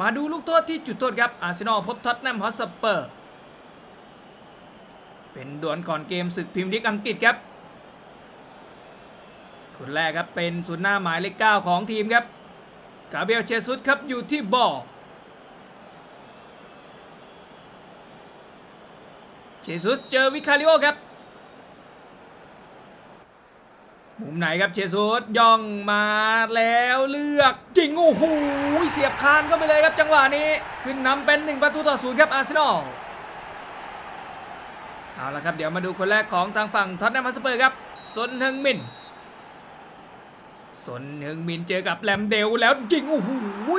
มาดูลูกโทษที่จุดโทษครับ อาร์เซนอลพบท็อตแนมฮอตสเปอร์ เป็นดวลก่อนเกมศึกพรีเมียร์ลีกอังกฤษครับ คนแรกครับเป็นศูนย์หน้าหมายเลขเก้าของทีมครับ กาเบียลเชซุสครับอยู่ที่บอลเชซุสเจอวิคาริโอครับ มุมไหนครับเชซุสย่องมาแล้วเลือกจริงโอ้โหเสียบคานก็ไปเลยครับจังหวะนี้ ขึ้นนำเป็น 1 ประตูต่อศูนย์ครับอาร์เซนอลเอาละครับเดี๋ยวมาดูคนแรกของทางฝั่งท็อตแนมฮอสเปอร์ครับซนเฮงมินซนเฮงมินเจอกับแลมเดลแล้วจริงโอ้โห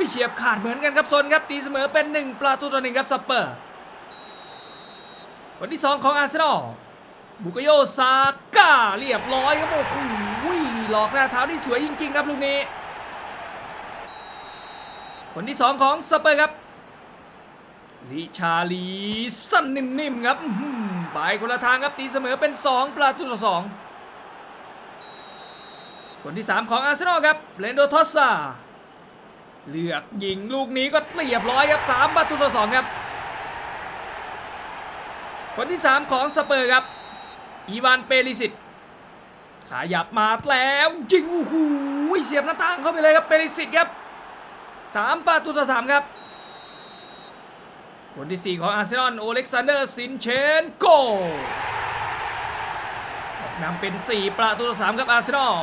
เฉียบขาดเหมือนกันครับซนครับตีเสมอเป็น 1 ประตูต่อหนึ่งครับสเปอร์คนที่ 2 ของอาร์เซนอล บุกโยซาก้าเรียบร้อยครับโอ้โหหลอกหน้าเท้าที่สวยจริง ๆ ครับลูกนี้ คนที่2ของสเปอร์ครับลิชาลีสั้นนิ่มๆครับไปคนละทางครับตีเสมอเป็น 2 ประตูต่อ2คนที่ 3 ของอาร์เซนอลครับเลนโดทอสซาเลือกยิงลูกนี้ก็เรียบร้อยครับ3ประตูต่อ2ครับ คนที่ 3 ของสเปอร์ครับ อีวานเปริสิตขยับมาแล้วยิงโอ้โหเสียบหน้าต่างเข้าไปเลยครับเปริสิตครับสามประตูต่อสามครับคนที่ 4 ของอาร์เซนอลโอเล็กซานเดอร์ซินเชนโกออกนำเป็น 4 ประตูต่อ3ครับอาร์เซนอล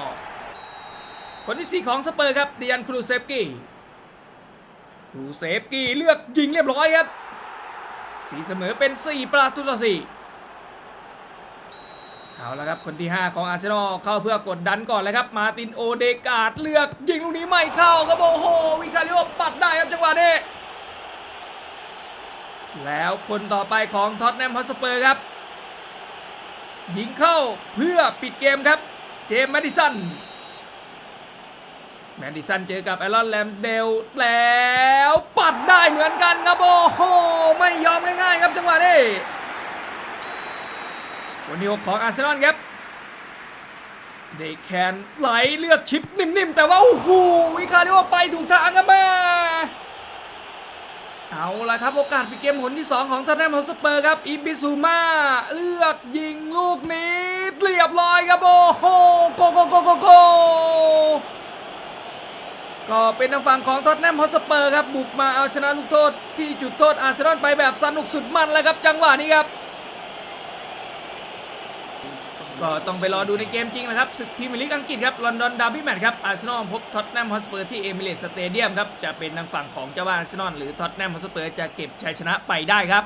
คนที่ 4 ของสเปอร์ครับดิยันครูเซฟกี้ครูเซฟกี้เลือกยิงเรียบร้อยครับตีเสมอเป็น 4 ประตูต่อ4 เอาละครับคนที่ 5 ของอาร์เซนอลเข้าเพื่อกดดันก่อนเลยครับ มาตินโอเดกาดเลือก ยิงลูกนี้ไม่เข้าครับโอ้โหวิคาริโอปัดได้ครับจังหวะนี้แล้วคนต่อไปของท็อตแนมฮอสเปอร์ครับ ยิงเข้าเพื่อปิดเกมครับ เจมส์แมดิสันแมดิสันเจอกับแอรอนแลมเดลแล้วปัดได้เหมือนกันครับโอ้โหไม่ยอมง่ายๆครับจังหวะนี้ คนที่6ของอาร์เซนอลครับเดแคนไหลเลือกชิปนิ่มๆ แต่ว่า โอ้โหวิคาริโอไปถูกทางครับแม่เอาละครับ โอกาสปิดเกมหนที่ 2 ของทอนแนมฮอสเปอร์ครับ อิบิซูมาเลือกยิงลูกนี้เรียบร้อยครับ โอ้โหโกโกโกโกโกก็เป็นทางฝั่งของท็อตแนมฮอสเปอร์ครับ บุกมาเอาชนะลูกโทษที่จุดโทษอาร์เซนอลไปแบบสนุกสุดมันเลยครับ จังหวะนี้ครับ ก็ต้องไปรอดูในเกมจริงนะครับศึกพรีเมียร์ลีกอังกฤษครับลอนดอนดาร์บี้แมตช์ครับอาร์เซนอลพบท็อตแนมฮอสเปอร์ที่เอมิเรตสเตเดียมครับจะเป็นทางฝั่งของเจ้าบ้านอาร์เซนอลหรือท็อตแนมฮอสเปอร์จะเก็บชัยชนะไปได้ครับ